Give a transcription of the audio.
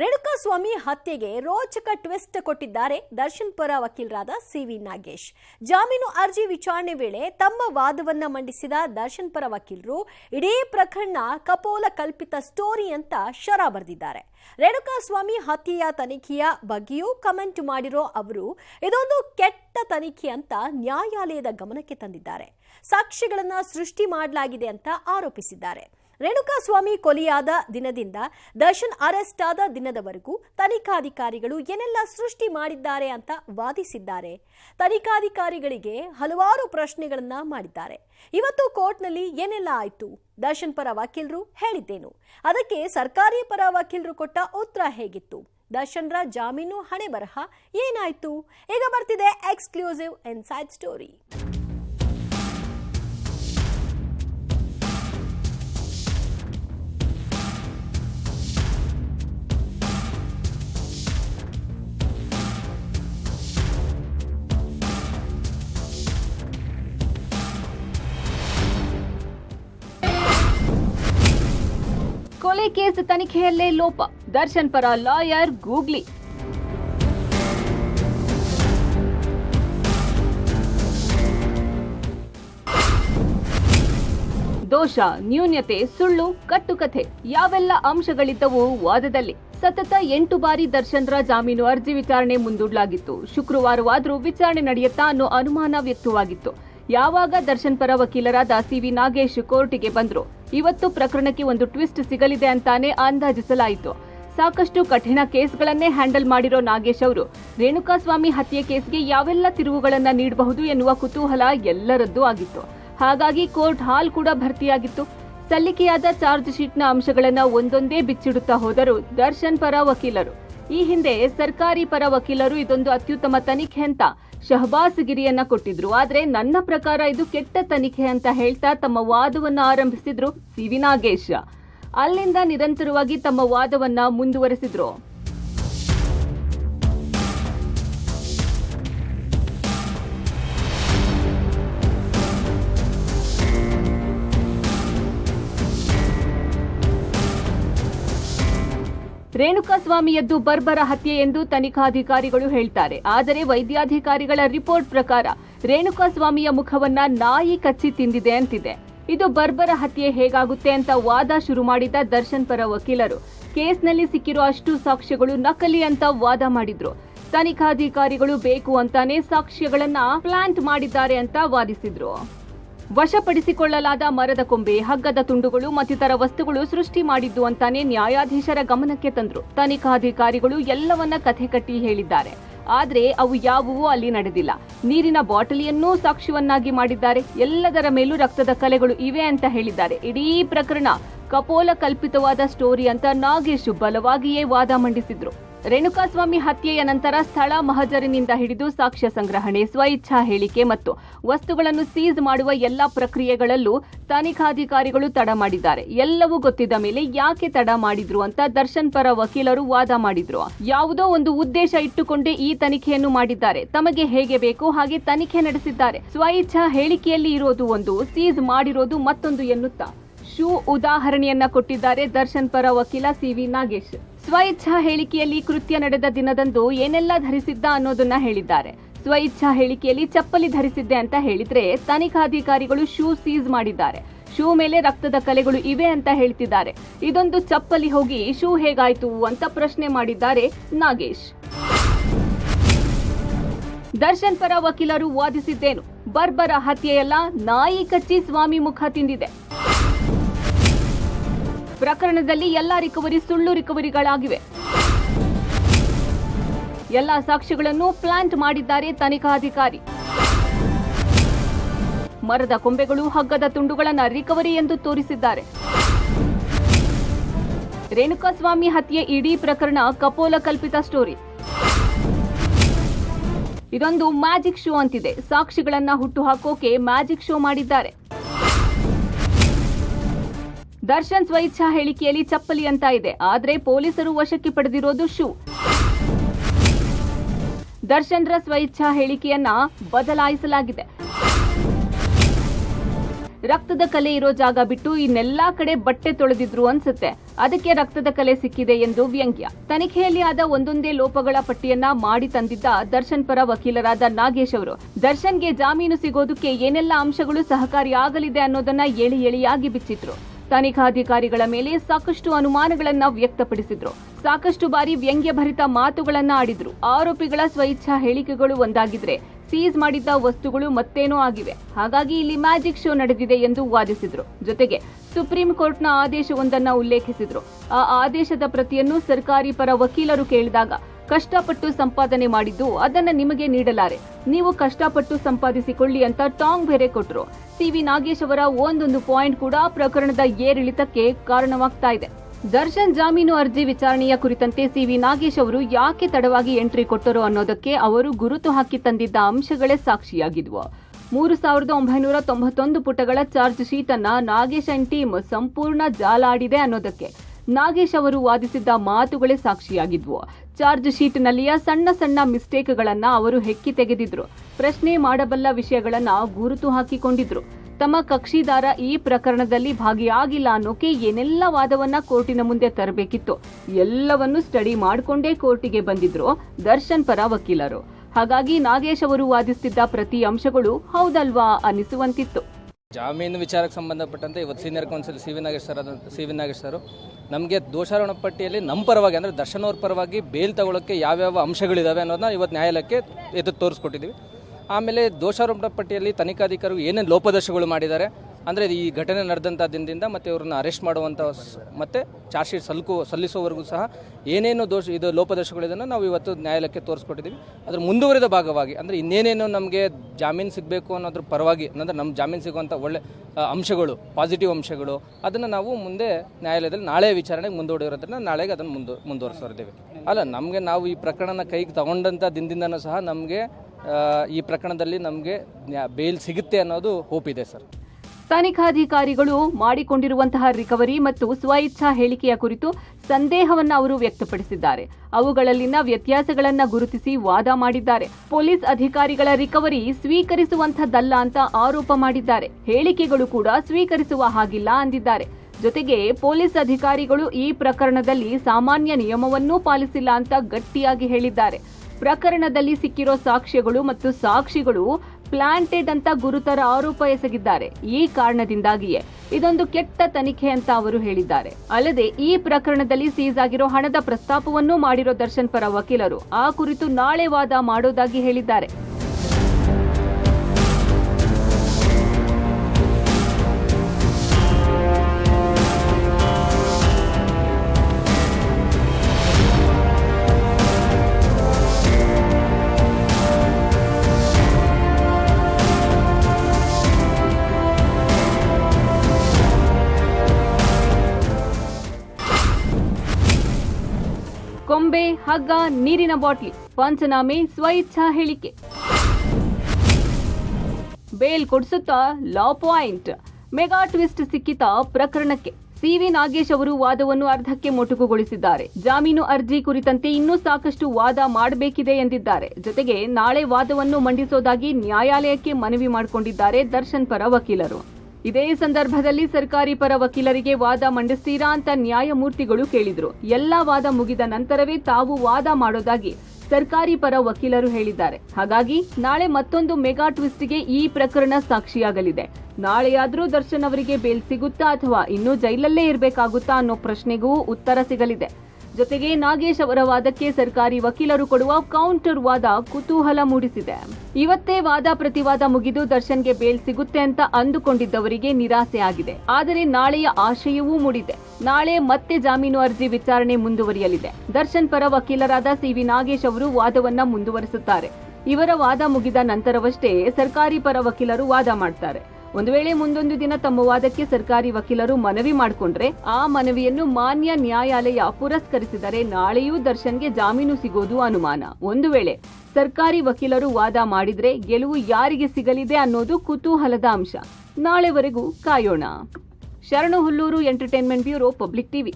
ರೇಣುಕಾಸ್ವಾಮಿ ಹತ್ಯೆಗೆ ರೋಚಕ ಟ್ವಿಸ್ಟ್ ಕೊಟ್ಟಿದ್ದಾರೆ ದರ್ಶನ್ ಪರ ವಕೀಲರಾದ ಸಿವಿ ನಾಗೇಶ್. ಜಾಮೀನು ಅರ್ಜಿ ವಿಚಾರಣೆ ವೇಳೆ ತಮ್ಮ ವಾದವನ್ನ ಮಂಡಿಸಿದ ದರ್ಶನ್ ಪರ ವಕೀಲರು, ಇಡೀ ಪ್ರಕರಣ ಕಪೋಲ ಕಲ್ಪಿತ ಸ್ಟೋರಿ ಅಂತ ಶರ ಬರೆದಿದ್ದಾರೆ. ರೇಣುಕಾಸ್ವಾಮಿ ಹತ್ಯೆಯ ತನಿಖೆಯ ಬಗ್ಗೆಯೂ ಕಮೆಂಟ್ ಮಾಡಿರೋ ಅವರು, ಇದೊಂದು ಕೆಟ್ಟ ತನಿಖೆ ಅಂತ ನ್ಯಾಯಾಲಯದ ಗಮನಕ್ಕೆ ತಂದಿದ್ದಾರೆ. ಸಾಕ್ಷಿಗಳನ್ನು ಸೃಷ್ಟಿ ಮಾಡಲಾಗಿದೆ ಅಂತ ಆರೋಪಿಸಿದ್ದಾರೆ. ರೇಣುಕಾಸ್ವಾಮಿ ಕೊಲೆಯಾದ ದಿನದಿಂದ ದರ್ಶನ್ ಅರೆಸ್ಟ್ ಆದ ದಿನದವರೆಗೂ ತನಿಖಾಧಿಕಾರಿಗಳು ಏನೆಲ್ಲ ಸೃಷ್ಟಿ ಮಾಡಿದ್ದಾರೆ ಅಂತ ವಾದಿಸಿದ್ದಾರೆ. ತನಿಖಾಧಿಕಾರಿಗಳಿಗೆ ಹಲವಾರು ಪ್ರಶ್ನೆಗಳನ್ನ ಮಾಡಿದ್ದಾರೆ. ಇವತ್ತು ಕೋರ್ಟ್ನಲ್ಲಿ ಏನೆಲ್ಲ ಆಯಿತು? ದರ್ಶನ್ ಪರ ವಕೀಲರು ಹೇಳಿದ್ದೇನು? ಅದಕ್ಕೆ ಸರ್ಕಾರಿ ಪರ ವಕೀಲರು ಕೊಟ್ಟ ಉತ್ತರ ಹೇಗಿತ್ತು? ದರ್ಶನ್ರ ಜಾಮೀನು ಹಣೆ ಬರಹ ಏನಾಯ್ತು? ಈಗ ಬರ್ತಿದೆ ಎಕ್ಸ್ಕ್ಲೂಸಿವ್ ಇನ್ಸೈಡ್ ಸ್ಟೋರಿ. ಕೇಸ್ ತನಿಖೆಯಲ್ಲೇ ಲೋಪ. ದರ್ಶನ್ ಪರ ಲಾಯರ್ ಗೂಗ್ಲಿ. ದೋಷ, ನ್ಯೂನ್ಯತೆ, ಸುಳ್ಳು, ಕಟ್ಟುಕಥೆ. ಯಾವೆಲ್ಲ ಅಂಶಗಳಿದ್ದವು ವಾದದಲ್ಲಿ. ಸತತ ಎಂಟು ಬಾರಿ ದರ್ಶನ್ರ ಜಾಮೀನು ಅರ್ಜಿ ವಿಚಾರಣೆ ಮುಂದೂಡಲಾಗಿತ್ತು. ಶುಕ್ರವಾರವಾದರೂ ವಿಚಾರಣೆ ನಡೆಯುತ್ತಾ ಅನ್ನೋ ಅನುಮಾನ ವ್ಯಕ್ತವಾಗಿತ್ತು. ಯಾವಾಗ ದರ್ಶನ್ ಪರ ವಕೀಲರಾದ ಸಿವಿ ನಾಗೇಶ್ ಕೋರ್ಟಿಗೆ ಬಂದ್ರು? ಇವತ್ತು ಪ್ರಕರಣಕ್ಕೆ ಒಂದು ಟ್ವಿಸ್ಟ್ ಸಿಗಲಿದೆ ಅಂತಾನೆ ಅಂದಾಜಿಸಲಾಯಿತು. ಸಾಕಷ್ಟು ಕಠಿಣ ಕೇಸ್ಗಳನ್ನೇ ಹ್ಯಾಂಡಲ್ ಮಾಡಿರೋ ನಾಗೇಶ್ ಅವರು, ರೇಣುಕಾಸ್ವಾಮಿ ಹತ್ಯೆ ಕೇಸ್ಗೆ ಯಾವೆಲ್ಲ ತಿರುವುಗಳನ್ನ ನೀಡಬಹುದು ಎನ್ನುವ ಕುತೂಹಲ ಎಲ್ಲರದ್ದೂ ಆಗಿತ್ತು. ಹಾಗಾಗಿ ಕೋರ್ಟ್ ಹಾಲ್ ಕೂಡ ಭರ್ತಿಯಾಗಿತ್ತು. ಸಲ್ಲಿಕೆಯಾದ ಚಾರ್ಜ್ ಶೀಟ್ನ ಅಂಶಗಳನ್ನ ಒಂದೊಂದೇ ಬಿಚ್ಚಿಡುತ್ತಾ ಹೋದರು ದರ್ಶನ್ ಪರ ವಕೀಲರು. ಈ ಹಿಂದೆ ಸರ್ಕಾರಿ ಪರ ವಕೀಲರು ಇದೊಂದು ಅತ್ಯುತ್ತಮ ತನಿಖೆ ಅಂತ ಶಹಬಾಸ್ ಗಿರಿಯನ್ನ ಕೊಟ್ಟಿದ್ರು. ಆದ್ರೆ ನನ್ನ ಪ್ರಕಾರ ಇದು ಕೆಟ್ಟ ತನಿಖೆ ಅಂತ ಹೇಳ್ತಾ ತಮ್ಮ ವಾದವನ್ನ ಆರಂಭಿಸಿದ್ರು ಸಿವಿ ನಾಗೇಶ್. ಅಲ್ಲಿಂದ ನಿರಂತರವಾಗಿ ತಮ್ಮ ವಾದವನ್ನ ಮುಂದುವರೆಸಿದ್ರು. ರೇಣುಕಾಸ್ವಾಮಿಯದ್ದು ಬರ್ಬರ ಹತ್ಯೆ ಎಂದು ತನಿಖಾಧಿಕಾರಿಗಳು ಹೇಳ್ತಾರೆ. ಆದರೆ ವೈದ್ಯಾಧಿಕಾರಿಗಳ ರಿಪೋರ್ಟ್ ಪ್ರಕಾರ ರೇಣುಕಾಸ್ವಾಮಿಯ ಮುಖವನ್ನ ನಾಯಿ ಕಚ್ಚಿ ತಿಂದಿದೆ ಅಂತಿದೆ. ಇದು ಬರ್ಬರ ಹತ್ಯೆ ಹೇಗಾಗುತ್ತೆ ಅಂತ ವಾದ ಶುರು ಮಾಡಿದ ದರ್ಶನ್ ಪರ ವಕೀಲರು. ಕೇಸ್ನಲ್ಲಿ ಸಿಕ್ಕಿರೋ ಅಷ್ಟು ಸಾಕ್ಷ್ಯಗಳು ನಕಲಿ ಅಂತ ವಾದ ಮಾಡಿದ್ರು. ತನಿಖಾಧಿಕಾರಿಗಳು ಬೇಕು ಅಂತಾನೆ ಸಾಕ್ಷ್ಯಗಳನ್ನ ಪ್ಲಾಂಟ್ ಮಾಡಿದ್ದಾರೆ ಅಂತ ವಾದಿಸಿದ್ರು. ವಶಪಡಿಸಿಕೊಳ್ಳಲಾದ ಮರದ ಕೊಂಬೆ, ಹಗ್ಗದ ತುಂಡುಗಳು, ಮತ್ತಿತರ ವಸ್ತುಗಳು ಸೃಷ್ಟಿ ಮಾಡಿದ್ದು ಅಂತಾನೆ ನ್ಯಾಯಾಧೀಶರ ಗಮನಕ್ಕೆ ತಂದ್ರು. ತನಿಖಾಧಿಕಾರಿಗಳು ಎಲ್ಲವನ್ನ ಕಥೆ ಕಟ್ಟಿ ಹೇಳಿದ್ದಾರೆ. ಆದರೆ ಅವು ಯಾವುವು ಅಲ್ಲಿ ನಡೆದಿಲ್ಲ. ನೀರಿನ ಬಾಟಲಿಯನ್ನೂ ಸಾಕ್ಷಿವನ್ನಾಗಿ ಮಾಡಿದ್ದಾರೆ. ಎಲ್ಲದರ ಮೇಲೂ ರಕ್ತದ ಕಲೆಗಳು ಇವೆ ಅಂತ ಹೇಳಿದ್ದಾರೆ. ಇಡೀ ಪ್ರಕರಣ ಕಪೋಲ ಕಲ್ಪಿತವಾದ ಸ್ಟೋರಿ ಅಂತ ನಾಗೇಶ್ ಬಲವಾಗಿಯೇ ವಾದ ಮಂಡಿಸಿದ್ರು. ರೇಣುಕಾಸ್ವಾಮಿ ಹತ್ಯೆಯ ನಂತರ ಸ್ಥಳ ಮಹಜರಿನಿಂದ ಹಿಡಿದು ಸಾಕ್ಷ್ಯ ಸಂಗ್ರಹಣೆ, ಸ್ವಇಚ್ಛಾ ಹೇಳಿಕೆ ಮತ್ತು ವಸ್ತುಗಳನ್ನು ಸೀಸ್ ಮಾಡುವ ಎಲ್ಲ ಪ್ರಕ್ರಿಯೆಗಳಲ್ಲೂ ತನಿಖಾಧಿಕಾರಿಗಳು ತಡ ಮಾಡಿದ್ದಾರೆ. ಎಲ್ಲವೂ ಗೊತ್ತಿದ್ದ ಮೇಲೆ ಯಾಕೆ ತಡ ಮಾಡಿದ್ರು ಅಂತ ದರ್ಶನ್ ಪರ ವಕೀಲರು ವಾದ ಮಾಡಿದ್ರು. ಯಾವುದೋ ಒಂದು ಉದ್ದೇಶ ಇಟ್ಟುಕೊಂಡೇ ಈ ತನಿಖೆಯನ್ನು ಮಾಡಿದ್ದಾರೆ. ತಮಗೆ ಹೇಗೆ ಬೇಕೋ ಹಾಗೆ ತನಿಖೆ ನಡೆಸಿದ್ದಾರೆ. ಸ್ವಇಚ್ಛಾ ಹೇಳಿಕೆಯಲ್ಲಿ ಇರೋದು ಒಂದು ಸೀಸ್ ಮಾಡಿರೋದು ಮತ್ತೊಂದು ಎನ್ನುತ್ತಾ. ಶೂ ಉದಾಹರಣೆಯನ್ನ ಕೊಟ್ಟಿದ್ದಾರೆ ದರ್ಶನ್ ಪರ ವಕೀಲ ಸಿವಿ ನಾಗೇಶ್. ಸ್ವಇಚ್ಛಾ ಹೇಳಿಕೆಯಲ್ಲಿ ಕೃತ್ಯ ನಡೆದ ದಿನದಂದು ಏನೆಲ್ಲ ಧರಿಸಿದ್ದ ಅನ್ನೋದನ್ನ ಹೇಳಿದ್ದಾರೆ. ಸ್ವಇಚ್ಛಾ ಹೇಳಿಕೆಯಲ್ಲಿ ಚಪ್ಪಲಿ ಧರಿಸಿದ್ದೆ ಅಂತ ಹೇಳಿದ್ರೆ ತನಿಖಾಧಿಕಾರಿಗಳು ಶೂ ಸೀಸ್ ಮಾಡಿದ್ದಾರೆ. ಶೂ ಮೇಲೆ ರಕ್ತದ ಕಲೆಗಳು ಇವೆ ಅಂತ ಹೇಳ್ತಿದ್ದಾರೆ. ಇದೊಂದು ಚಪ್ಪಲಿ ಹೋಗಿ ಶೂ ಹೇಗಾಯ್ತು ಅಂತ ಪ್ರಶ್ನೆ ಮಾಡಿದ್ದಾರೆ ನಾಗೇಶ್. ದರ್ಶನ್ ಪರ ವಕೀಲರು ವಾದಿಸಿದ್ದೇನು. ಬರ್ಬರ ಹತ್ಯೆಯಲ್ಲ ನಾಯಿ ಕಚ್ಚಿ ಸ್ವಾಮಿ ಮುಖ ತಿಂದಿದೆ. ಪ್ರಕರಣದಲ್ಲಿ ಎಲ್ಲ ರಿಕವರಿ ಸುಳ್ಳು ರಿಕವರಿಗಳಾಗಿವೆ. ಎಲ್ಲ ಸಾಕ್ಷಿಗಳನ್ನು ಪ್ಲಾಂಟ್ ಮಾಡಿದ್ದಾರೆ ತನಿಖಾಧಿಕಾರಿ. ಮರದ ಕೊಂಬೆಗಳು ಹಗ್ಗದ ತುಂಡುಗಳನ್ನು ರಿಕವರಿ ಎಂದು ತೋರಿಸಿದ್ದಾರೆ. ರೇಣುಕಾಸ್ವಾಮಿ ಹತ್ಯೆ ಇಡೀ ಪ್ರಕರಣ ಕಪೋಲ ಕಲ್ಪಿತ ಸ್ಟೋರಿ. ಇದೊಂದು ಮ್ಯಾಜಿಕ್ ಶೋ ಅಂತಿದೆ. ಸಾಕ್ಷಿಗಳನ್ನ ಹುಟ್ಟು ಹಾಕೋಕೆ ಮ್ಯಾಜಿಕ್ ಶೋ ಮಾಡಿದ್ದಾರೆ. ದರ್ಶನ್ ಸ್ವಇಚ್ಛಾ ಹೇಳಿಕೆಯಲ್ಲಿ ಚಪ್ಪಲಿ ಅಂತ ಇದೆ, ಆದ್ರೆ ಪೊಲೀಸರು ವಶಕ್ಕೆ ಪಡೆದಿರೋದು ಶೂ. ದರ್ಶನ್ರ ಸ್ವಇಚ್ಛಾ ಹೇಳಿಕೆಯನ್ನ ಬದಲಾಯಿಸಲಾಗಿದೆ. ರಕ್ತದ ಕಲೆ ಇರೋ ಜಾಗ ಬಿಟ್ಟು ಇನ್ನೆಲ್ಲಾ ಕಡೆ ಬಟ್ಟೆ ತೊಳೆದಿದ್ರು ಅನ್ಸುತ್ತೆ. ಅದಕ್ಕೆ ರಕ್ತದ ಕಲೆ ಸಿಕ್ಕಿದೆ ಎಂದು ವ್ಯಂಗ್ಯ. ತನಿಖೆಯಲ್ಲಿ ಆದ ಒಂದೊಂದೇ ಲೋಪಗಳ ಪಟ್ಟಿಯನ್ನ ಮಾಡಿ ತಂದಿದ್ದ ದರ್ಶನ್ ಪರ ವಕೀಲರಾದ ನಾಗೇಶ್ ಅವರು. ದರ್ಶನ್ಗೆ ಜಾಮೀನು ಸಿಗೋದಕ್ಕೆ ಏನೆಲ್ಲ ಅಂಶಗಳು ಸಹಕಾರಿಯಾಗಲಿದೆ ಅನ್ನೋದನ್ನ ಎಳಿ ಎಳಿಯಾಗಿ ಬಿಚ್ಚಿಟ್ರು ತನಿಖಾಧಿಕಾರಿಗಳ ಮೇಲೆ ಸಾಕಷ್ಟು ಅನುಮಾನಗಳನ್ನ ವ್ಯಕ್ತಪಡಿಸಿದ್ರು. ಸಾಕಷ್ಟು ಬಾರಿ ವ್ಯಂಗ್ಯಭರಿತ ಮಾತುಗಳನ್ನ ಆಡಿದ್ರು. ಆರೋಪಿಗಳ ಸ್ವಇಚ್ಛಾ ಹೇಳಿಕೆಗಳು ಒಂದಾಗಿದ್ರೆ ಸೀಸ್ ಮಾಡಿದ್ದ ವಸ್ತುಗಳು ಮತ್ತೇನೋ ಆಗಿವೆ. ಹಾಗಾಗಿ ಇಲ್ಲಿ ಮ್ಯಾಜಿಕ್ ಶೋ ನಡೆದಿದೆ ಎಂದು ವಾದಿಸಿದ್ರು. ಜೊತೆಗೆ ಸುಪ್ರೀಂ ಕೋರ್ಟ್ನ ಆದೇಶವೊಂದನ್ನ ಉಲ್ಲೇಖಿಸಿದ್ರು. ಆ ಆದೇಶದ ಪ್ರತಿಯನ್ನು ಸರ್ಕಾರಿ ಪರ ವಕೀಲರು ಕೇಳಿದಾಗ ಕಷ್ಟಪಟ್ಟು ಸಂಪಾದನೆ ಮಾಡಿದ್ದು ಅದನ್ನ ನಿಮಗೆ ನೀಡಲಾರೆ. ನೀವು ಕಷ್ಟಪಟ್ಟು ಸಂಪಾದಿಸಿಕೊಳ್ಳಿ ಅಂತ ಟಾಂಗ್ ಬೇರೆ ಕೊಟ್ಟರು ಸಿವಿ ನಾಗೇಶ್ ಅವರ ಒಂದೊಂದು ಪಾಯಿಂಟ್ ಕೂಡ ಪ್ರಕರಣದ ಏರಿಳಿತಕ್ಕೆ ಕಾರಣವಾಗ್ತಾ ಇದೆ. ದರ್ಶನ್ ಜಾಮೀನು ಅರ್ಜಿ ವಿಚಾರಣೆಯ ಕುರಿತಂತೆ ಸಿವಿ ನಾಗೇಶ್ ಅವರು ಯಾಕೆ ತಡವಾಗಿ ಎಂಟ್ರಿ ಕೊಟ್ಟರು ಅನ್ನೋದಕ್ಕೆ ಅವರು ಗುರುತು ಹಾಕಿ ತಂದಿದ್ದ ಅಂಶಗಳೇ ಸಾಕ್ಷಿಯಾಗಿದ್ವು. ಮೂರು ಸಾವಿರದ ಒಂಬೈನೂರ ತೊಂಬತ್ತೊಂದು ಪುಟಗಳ ಚಾರ್ಜ್ ಶೀಟ್ ಅನ್ನ ನಾಗೇಶ್ ಅಂಡ್ ಟೀಮ್ ಸಂಪೂರ್ಣ ಜಾಲಾಡಿದೆ ಅನ್ನೋದಕ್ಕೆ ನಾಗೇಶ್ ಅವರು ವಾದಿಸಿದ್ದ ಮಾತುಗಳೇ ಸಾಕ್ಷಿಯಾಗಿದ್ವು. ಚಾರ್ಜ್ ಶೀಟ್ನಲ್ಲಿಯ ಸಣ್ಣ ಸಣ್ಣ ಮಿಸ್ಟೇಕ್ಗಳನ್ನ ಅವರು ಹೆಕ್ಕಿ ತೆಗೆದಿದ್ರು. ಪ್ರಶ್ನೆ ಮಾಡಬಲ್ಲ ವಿಷಯಗಳನ್ನು ಗುರುತು ಹಾಕಿಕೊಂಡಿದ್ರು. ತಮ್ಮ ಕಕ್ಷಿದಾರ ಈ ಪ್ರಕರಣದಲ್ಲಿ ಭಾಗಿಯಾಗಿಲ್ಲ ಅನ್ನೋಕೆ ಏನೆಲ್ಲ ವಾದವನ್ನ ಕೋರ್ಟಿನ ಮುಂದೆ ತರಬೇಕಿತ್ತು? ಎಲ್ಲವನ್ನು ಸ್ಟಡಿ ಮಾಡಿಕೊಂಡೇ ಕೋರ್ಟಿಗೆ ಬಂದಿದ್ರು ದರ್ಶನ್ ಪರ ವಕೀಲರು. ಹಾಗಾಗಿ ನಾಗೇಶ್ ಅವರು ವಾದಿಸುತ್ತಿದ್ದ ಪ್ರತಿ ಅಂಶಗಳು ಹೌದಲ್ವಾ ಅನ್ನಿಸುವಂತಿತ್ತು. ಜಾಮೀನು ವಿಚಾರಕ್ಕೆ ಸಂಬಂಧಪಟ್ಟಂತೆ ಇವತ್ತು senior counsel C V Nagesh sir C V Nagesh sir, ನಮಗೆ ದೋಷಾರೋಪಣ ಪಟ್ಟಿಯಲ್ಲಿ ನಮ್ಮ ಪರವಾಗಿ, ಅಂದರೆ ದರ್ಶನ್ ಪರವಾಗಿ ಬೇಲ್ ತಗೊಳ್ಳೋಕ್ಕೆ ಯಾವ್ಯಾವ ಅಂಶಗಳಿದ್ದಾವೆ ಅನ್ನೋದನ್ನ ಇವತ್ತು ನ್ಯಾಯಾಲಯಕ್ಕೆ ಎದ್ದು ತೋರಿಸ್ಕೊಟ್ಟಿದ್ದೀವಿ ಆಮೇಲೆ ದೋಷಾರೋಪಣ ಪಟ್ಟಿಯಲ್ಲಿ ತನಿಖಾಧಿಕಾರಿಗಳು ಏನೇನು ಲೋಪದೋಷಗಳು ಮಾಡಿದ್ದಾರೆ ಅಂದರೆ ಈ ಘಟನೆ ನಡೆದಂಥ ದಿನದಿಂದ ಮತ್ತು ಇವ್ರನ್ನ ಅರೆಸ್ಟ್ ಮಾಡುವಂಥ ಮತ್ತು ಚಾರ್ಜ್ ಶೀಟ್ ಸಲ್ಕು ಸಲ್ಲಿಸೋವರೆಗೂ ಸಹ ಏನೇನು ದೋಷ, ಇದು ಲೋಪದೋಷಗಳಿದನ್ನು ನಾವು ಇವತ್ತು ನ್ಯಾಯಾಲಯಕ್ಕೆ ತೋರಿಸ್ಕೊಟ್ಟಿದ್ದೀವಿ ಅದರ ಮುಂದುವರಿದ ಭಾಗವಾಗಿ, ಅಂದರೆ ಇನ್ನೇನೇನು ನಮಗೆ ಜಾಮೀನು ಸಿಗಬೇಕು ಅನ್ನೋದ್ರ ಪರವಾಗಿ, ಅಂದರೆ ನಮ್ಮ ಜಾಮೀನು ಸಿಗುವಂಥ ಒಳ್ಳೆ ಅಂಶಗಳು ಪಾಸಿಟಿವ್ ಅಂಶಗಳು, ಅದನ್ನು ನಾವು ಮುಂದೆ ನ್ಯಾಯಾಲಯದಲ್ಲಿ ನಾಳೆ ವಿಚಾರಣೆಗೆ ಮುಂದೂಡಿರೋದ್ರಿಂದ ನಾಳೆಗೆ ಅದನ್ನು ಮುಂದು ಮುಂದುವರಿಸಿರ್ತೀವಿ ಅಲ್ಲ, ನಮಗೆ ನಾವು ಈ ಪ್ರಕರಣನ ಕೈಗೆ ತಗೊಂಡಂಥ ದಿನದಿಂದನೂ ಸಹ ನಮಗೆ ಈ ಪ್ರಕರಣದಲ್ಲಿ ನಮಗೆ ಬೇಲ್ ಸಿಗುತ್ತೆ ಅನ್ನೋದು ಹೋಪ್ ಇದೆ ಸರ್. ತನಿಖಾಧಿಕಾರಿಗಳು ಮಾಡಿಕೊಂಡಿರುವಂತಹ ರಿಕವರಿ ಮತ್ತು ಸ್ವಇಚ್ಛಾ ಹೇಳಿಕೆಯ ಕುರಿತು ಸಂದೇಹವನ್ನು ಅವರು ವ್ಯಕ್ತಪಡಿಸಿದ್ದಾರೆ. ಅವುಗಳಲ್ಲಿನ ವ್ಯತ್ಯಾಸಗಳನ್ನು ಗುರುತಿಸಿ ವಾದ ಮಾಡಿದ್ದಾರೆ. ಪೊಲೀಸ್ ಅಧಿಕಾರಿಗಳ ರಿಕವರಿ ಸ್ವೀಕರಿಸುವಂಥದ್ದಲ್ಲ ಅಂತ ಆರೋಪ ಮಾಡಿದ್ದಾರೆ. ಹೇಳಿಕೆಗಳು ಕೂಡ ಸ್ವೀಕರಿಸುವ ಹಾಗಿಲ್ಲ ಅಂದಿದ್ದಾರೆ. ಜೊತೆಗೆ ಪೊಲೀಸ್ ಅಧಿಕಾರಿಗಳು ಈ ಪ್ರಕರಣದಲ್ಲಿ ಸಾಮಾನ್ಯ ನಿಯಮವನ್ನೂ ಪಾಲಿಸಿಲ್ಲ ಅಂತ ಗಟ್ಟಿಯಾಗಿ ಹೇಳಿದ್ದಾರೆ. ಪ್ರಕರಣದಲ್ಲಿ ಸಿಕ್ಕಿರೋ ಸಾಕ್ಷ್ಯಗಳು ಮತ್ತು ಸಾಕ್ಷಿಗಳು ಪ್ಲಾಂಟೆಡ್ ಅಂತ ಗುರುತರ ಆರೋಪ ಎಸಗಿದ್ದಾರೆ. ಈ ಕಾರಣದಿಂದಾಗಿಯೇ ಇದೊಂದು ಕೆಟ್ಟ ತನಿಖೆ ಅಂತ ಅವರು ಹೇಳಿದ್ದಾರೆ. ಅಲ್ಲದೆ ಈ ಪ್ರಕರಣದಲ್ಲಿ ಸೀಸ್ ಆಗಿರೋ ಹಣದ ಪ್ರಸ್ತಾಪವನ್ನೂ ಮಾಡಿರೋ ದರ್ಶನ್ ಪರ ವಕೀಲರು ಆ ಕುರಿತು ನಾಳೆ ವಾದ ಮಾಡೋದಾಗಿ ಹೇಳಿದ್ದಾರೆ. ಕೊಂಬೆ, ಹಗ್ಗ, ನೀರಿನ ಬಾಟ್ಲಿ, ಪಂಚನಾಮೆ, ಸ್ವಇಚ್ಛಾ ಹೇಳಿಕೆ. ಬೇಲ್ ಕೊಡಿಸುತ್ತಾ ಲಾ ಪಾಯಿಂಟ್. ಮೆಗಾ ಟ್ವಿಸ್ಟ್ ಸಿಕ್ಕಿತ ಪ್ರಕರಣಕ್ಕೆ. ಸಿವಿ ನಾಗೇಶ್ ಅವರು ವಾದವನ್ನು ಅರ್ಧಕ್ಕೆ ಮೊಟಕುಗೊಳಿಸಿದ್ದಾರೆ. ಜಾಮೀನು ಅರ್ಜಿ ಕುರಿತಂತೆ ಇನ್ನೂ ಸಾಕಷ್ಟು ವಾದ ಮಾಡಬೇಕಿದೆ ಎಂದಿದ್ದಾರೆ. ಜೊತೆಗೆ ನಾಳೆ ವಾದವನ್ನು ಮಂಡಿಸೋದಾಗಿ ನ್ಯಾಯಾಲಯಕ್ಕೆ ಮನವಿ ಮಾಡಿಕೊಂಡಿದ್ದಾರೆ ದರ್ಶನ್ ಪರ ವಕೀಲರು. ಇದೇ ಸಂದರ್ಭದಲ್ಲಿ ಸರ್ಕಾರಿ ಪರ ವಕೀಲರಿಗೆ ವಾದ ಮಂಡಿಸ್ತೀರಾ ಅಂತ ನ್ಯಾಯಮೂರ್ತಿಗಳು ಕೇಳಿದರು. ಎಲ್ಲ ವಾದ ಮುಗಿದ ನಂತರವೇ ತಾವು ವಾದ ಮಾಡೋದಾಗಿ ಸರ್ಕಾರಿ ಪರ ವಕೀಲರು ಹೇಳಿದ್ದಾರೆ. ಹಾಗಾಗಿ ನಾಳೆ ಮತ್ತೊಂದು ಮೆಗಾ ಟ್ವಿಸ್ಟ್ಗೆ ಈ ಪ್ರಕರಣ ಸಾಕ್ಷಿಯಾಗಲಿದೆ. ನಾಳೆಯಾದರೂ ದರ್ಶನ್ ಅವರಿಗೆ ಬೇಲ್ ಸಿಗುತ್ತಾ ಅಥವಾ ಇನ್ನೂ ಜೈಲಲ್ಲೇ ಇರಬೇಕಾಗುತ್ತಾ ಅನ್ನೋ ಪ್ರಶ್ನೆಗೂ ಉತ್ತರ ಸಿಗಲಿದೆ. ಜೊತೆಗೆ ನಾಗೇಶ್ ಅವರ ವಾದಕ್ಕೆ ಸರ್ಕಾರಿ ವಕೀಲರು ಕೊಡುವ ಕೌಂಟರ್ ವಾದ ಕುತೂಹಲ ಮೂಡಿಸಿದೆ. ಇವತ್ತೇ ವಾದ ಪ್ರತಿವಾದ ಮುಗಿದು ದರ್ಶನ್ಗೆ ಬೇಲ್ ಸಿಗುತ್ತೆ ಅಂತ ಅಂದುಕೊಂಡಿದ್ದವರಿಗೆ ನಿರಾಸೆ ಆಗಿದೆ. ಆದರೆ ನಾಳೆಯ ಆಶಯವೂ ಮೂಡಿದೆ. ನಾಳೆ ಮತ್ತೆ ಜಾಮೀನು ಅರ್ಜಿ ವಿಚಾರಣೆ ಮುಂದುವರಿಯಲಿದೆ. ದರ್ಶನ್ ಪರ ವಕೀಲರಾದ ಸಿವಿ ನಾಗೇಶ್ ಅವರು ವಾದವನ್ನ ಮುಂದುವರಿಸುತ್ತಾರೆ. ಇವರ ವಾದ ಮುಗಿದ ನಂತರವಷ್ಟೇ ಸರ್ಕಾರಿ ಪರ ವಕೀಲರು ವಾದ ಮಾಡ್ತಾರೆ. ಒಂದು ವೇಳೆ ಮುಂದೊಂದು ದಿನ ತಮ್ಮ ವಾದಕ್ಕೆ ಸರ್ಕಾರಿ ವಕೀಲರು ಮನವಿ ಮಾಡಿಕೊಂಡ್ರೆ ಆ ಮನವಿಯನ್ನು ಮಾನ್ಯ ನ್ಯಾಯಾಲಯ ಪುರಸ್ಕರಿಸಿದರೆ ನಾಳೆಯೂ ದರ್ಶನ್ಗೆ ಜಾಮೀನು ಸಿಗೋದು ಅನುಮಾನ. ಒಂದು ವೇಳೆ ಸರ್ಕಾರಿ ವಕೀಲರು ವಾದ ಮಾಡಿದ್ರೆ ಗೆಲುವು ಯಾರಿಗೆ ಸಿಗಲಿದೆ ಅನ್ನೋದು ಕುತೂಹಲದ ಅಂಶ. ನಾಳೆವರೆಗೂ ಕಾಯೋಣ. Sharanu Hullur entertainment bureau public TV.